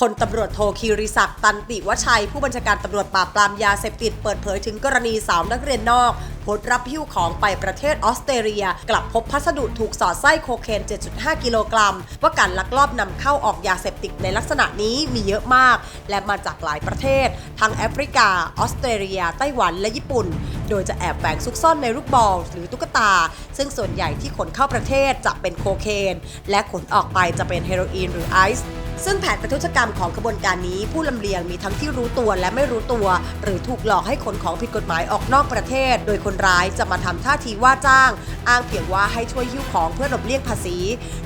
พลตำรวจโทคีริศักดิ์ตันติวชัย ผู้บัญชาการตำรวจปราบปรามยาเสพติดเปิดเผยถึงกรณีสาวนักเรียนนอกพสต์รับหิ้วของไปประเทศออสเตรเลีย กลับพบพัสดุถูกสอดไส้โคเคน 7.5 กิโลกรัม ว่าการลักลอบนำเข้าออกยาเสพติดในลักษณะนี้มีเยอะมาก และมาจากหลายประเทศ ทั้งแอฟริกา ออสเตรเลีย ไต้หวันและญี่ปุ่น โดยจะแอบแฝงซุกซ่อนในลูกบอลหรือตุ๊กตา ซึ่งส่วนใหญ่ที่ขนเข้าประเทศจะเป็นโคเคน และขนออกไปจะเป็นเฮโรอีนหรือไอซ์ ซึ่งแผนประทุษกรรมของขบวนการนี้ผู้ลำเลียงมีทั้งที่รู้ตัวและไม่รู้ตัว หรือถูกหลอกให้ขนของผิดกฎหมายออกนอกประเทศ โดยคนร้ายจะมาทำท่าทีว่าจ้าง อ้างเพียงว่าให้ช่วยหิ้วของเพื่อหลบเลี่ยงภาษี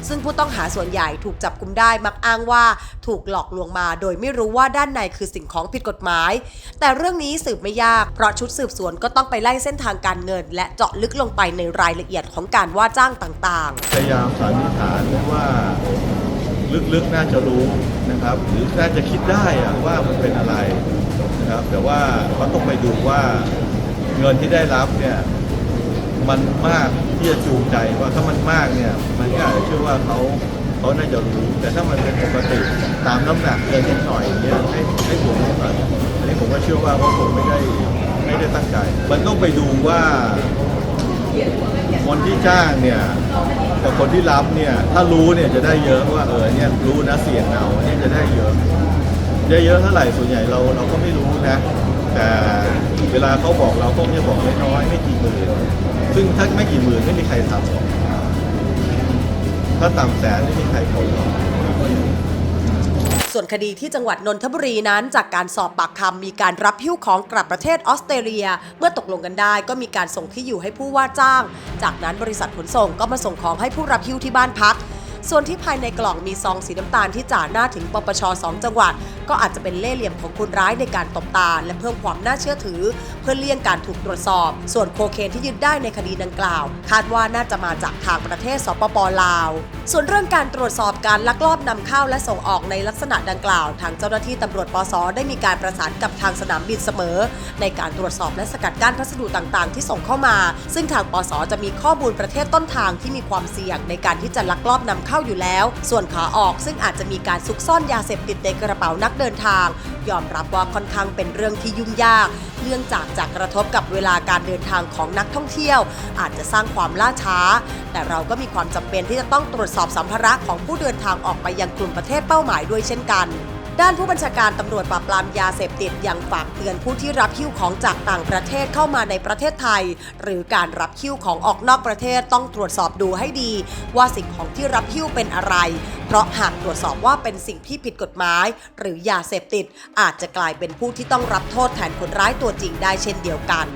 ซึ่งผู้ต้องหาส่วนใหญ่ถูกจับกุมได้มักอ้างว่าถูกหลอกลวงมา โดยไม่รู้ว่าด้านในคือสิ่งของผิดกฎหมาย แต่เรื่องนี้สืบไม่ยากเพราะชุดสืบสวนก็ต้องไปไล่เส้นทางการเงิน และเจาะลึกลงไปในรายละเอียดของการว่าจ้างต่างๆ พยายามสันนิษฐานว่า ลึกๆน่าจะรู้นะครับ หรือน่าจะคิดได้อะว่ามันเป็นอะไรนะครับ แต่ว่าเขาต้องไปดูว่าเงินที่ได้รับเนี่ยมันมากที่จะจูงใจว่าถ้ามันมากเนี่ย มันก็อาจจะเชื่อว่าเขาเขาน่าจะรู้ แต่ถ้ามันเป็นปกติตามน้ำหนักเกินนิดหน่อยเนี่ยให้ให้ผมให้ก่อนอันนี้ผมก็เชื่อว่าเขาคงไม่ได้ไม่ได้ตั้งใจ มันต้องไปดูว่า คนที่จ้างเนี่ยกับคนที่รับเนี่ยถ้ารู้เนี่ยจะได้เยอะว่าเออเนี่ยรู้นะเสี่ยงเอาอันนี้จะได้เยอะได้เยอะเท่าไหร่ส่วนใหญ่เราเราก็ไม่รู้นะ แต่เวลาเขาบอกเราก็จะบอกน้อยๆไม่กี่หมื่นซึ่งถ้าไม่กี่หมื่นไม่มีใครทำหรอกถ้าต่ำแสนไม่มีใครทำหรอก ส่วนคดีที่จังหวัดนนทบุรีนั้น จากการสอบปากคำมีการรับหิ้วของกลับประเทศออสเตรเลีย เมื่อตกลงกันได้ก็มีการส่งที่อยู่ให้ผู้ว่าจ้าง จากนั้นบริษัทขนส่งก็มาส่งของให้ผู้รับหิ้วที่บ้านพัก ส่วนที่ภายในกล่องมีซองสีน้ำตาลที่จ่าหน้าถึงปปช2จังหวัด ก็อาจจะเป็นเล่เหลี่ยมของคนร้ายในการตบตา และเพิ่มความน่าเชื่อถือ เพื่อเลี่ยงการถูกตรวจสอบ ส่วนโคเคนที่ยึดได้ในคดีดังกล่าว คาดว่าน่าจะมาจากทางประเทศสปปลาว ส่วนเรื่องการตรวจสอบการลักลอบนำเข้าและส่งออกในลักษณะดังกล่าว ทางเจ้าหน้าที่ตำรวจปสได้มีการประสานกับทางสนามบินเสมอ ในการตรวจสอบและสกัดกั้นพัสดุต่างๆ ที่ส่งเข้ามา ซึ่งทางปสจะมีข้อมูลประเทศต้นทางที่มีความเสี่ยงในการที่จะลักลอบนำเข้าอยู่แล้ว ส่วนขาออกซึ่งอาจจะมีการซุกซ่อนยาเสพติดในกระเป๋านักเดินทาง ยอมรับว่าค่อนข้างเป็นเรื่องที่ยุ่งยาก เนื่องจากจะกระทบกับเวลาการเดินทางของนักท่องเที่ยว อาจจะสร้างความล่าช้า แต่เราก็มีความจำเป็นที่จะต้องตรวจสอบสัมภาระของผู้เดินทางออกไปยังกลุ่มประเทศเป้าหมายด้วยเช่นกัน ด้านผู้บัญชาการตำรวจปราบปรามยาเสพติดยังฝากเตือนผู้ที่รับหิ้วของจากต่างประเทศเข้ามาในประเทศไทย หรือการรับหิ้วของออกนอกประเทศต้องตรวจสอบดูให้ดี ว่าสิ่งของที่รับหิ้วเป็นอะไร เพราะหากตรวจสอบว่าเป็นสิ่งที่ผิดกฎหมาย หรือยาเสพติด อาจจะกลายเป็นผู้ที่ต้องรับโทษแทนคนร้ายตัวจริงได้เช่นเดียวกัน